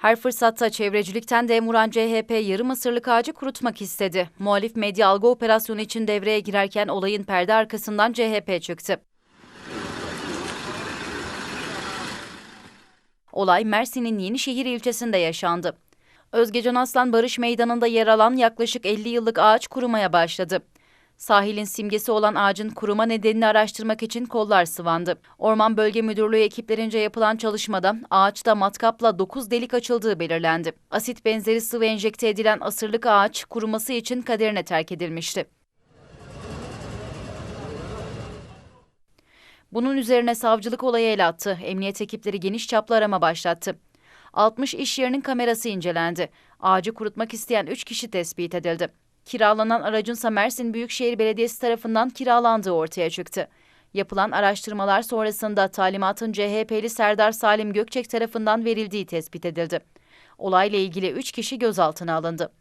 Her fırsatta çevrecilikten dem vuran CHP yarım asırlık ağacı kurutmak istedi. Muhalif medya algı operasyonu için devreye girerken olayın perde arkasından CHP çıktı. Olay Mersin'in Yenişehir ilçesinde yaşandı. Özgecan Aslan Barış Meydanı'nda yer alan yaklaşık 50 yıllık ağaç kurumaya başladı. Sahilin simgesi olan ağacın kuruma nedenini araştırmak için kollar sıvandı. Orman Bölge Müdürlüğü ekiplerince yapılan çalışmada ağaçta matkapla 9 delik açıldığı belirlendi. Asit benzeri sıvı enjekte edilen asırlık ağaç kuruması için kaderine terk edilmişti. Bunun üzerine savcılık olayı el attı. Emniyet ekipleri geniş çaplı arama başlattı. 60 iş yerinin kamerası incelendi. Ağacı kurutmak isteyen 3 kişi tespit edildi. Kiralanan aracınsa Mersin Büyükşehir Belediyesi tarafından kiralandığı ortaya çıktı. Yapılan araştırmalar sonrasında talimatın CHP'li Serdar Salim Gökçek tarafından verildiği tespit edildi. Olayla ilgili 3 kişi gözaltına alındı.